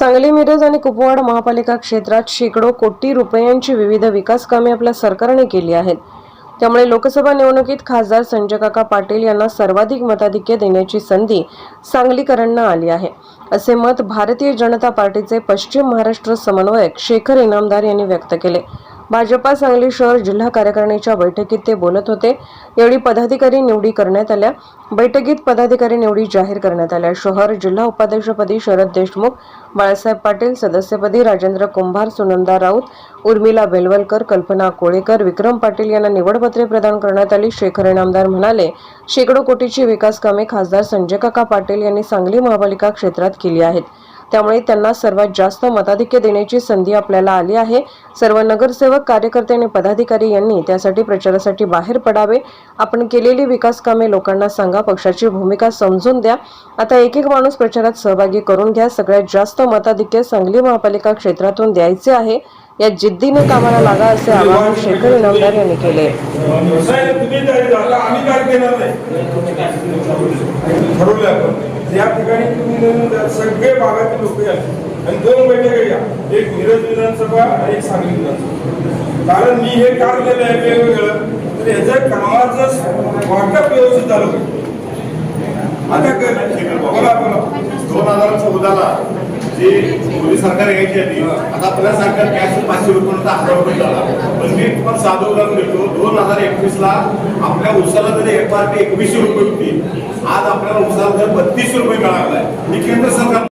सांगली मिरज आणि कुपवाड महापालिका क्षेत्रात शेकडो कोटी रुपयांची विविध विकास कामे आपल्या सरकारने केली आहेत. त्यामुळे लोकसभा निवडणुकीत खासदार संजय काका पाटील यांना सर्वाधिक मताधिक्य देण्याची संधी सांगलीकरांना आली आहे. असे मत भारतीय जनता पार्टीचे पश्चिम महाराष्ट्र समन्वयक शेखर इनामदार यांनी व्यक्त केले. भाजपा सांगली शहर जिल्हा कार्यकारिणीच्या बैठकीत ते बोलत होते. यावेळी पदाधिकारी निवडी करण्यात आल्या. बैठकीत पदाधिकारी निवडी जाहीर करण्यात आल्या. शहर जिल्हा उपाध्यक्षपदी शरद देशमुख बाळासाहेब पाटील सदस्यपदी राजेंद्र कुंभार सुनंदा राऊत उर्मिला बेलवलकर कल्पना कोळेकर विक्रम पाटील यांना निवडपत्रे प्रदान करण्यात आली. शेखर इनामदार म्हणाले शेकडो कोटीची विकास कामे खासदार संजय काका पाटील यांनी सांगली महापालिका क्षेत्रात केली आहेत. त्यामुळे त्यांना सर्वात जास्त मताधिक्य देण्याची संधी आपल्याला आली आहे. सर्व नगरसेवक कार्यकर्ते आणि पदाधिकारी यांनी त्यासाठी प्रचारासाठी बाहेर पडावे. आपण केलेली विकास कामे लोकांना सांगा पक्षाची भूमिका समजून द्या. आता एक एक माणूस प्रचारात सहभागी करून घ्या. सगळ्यात जास्त मताधिक्य सांगली महापालिका क्षेत्रातून द्यायचे आहे. या जिद्दीने कामाला लागा असे आवाहन शेखर इनामदार यांनी केले. या ठिकाणी तुम्ही सगळे भागातील लोक या. आणि दोन बैठका घ्या एक मिरज विधानसभा आणि एक सांगली विधानसभा. कारण मी हे काम केलं आहे वेगवेगळं? तर याचं कामाचं वाटप व्यवस्थित झालं. आता काय? बोला बोला दोन हजार चौदाला जे मोदी सरकार यायची आधी. आता आपल्या सरकार गॅस पाचशे रुपये हजार रुपये झाला पण मी तुम्हाला साधं उदाहरण देतो. दोन हजार एकवीस ला आपल्या उसाला जरी एफ आर पी एकवीसशे रुपये होती आज आपल्याला उसाला जर बत्तीसशे रुपये मिळाला. आहे ही केंद्र सरकार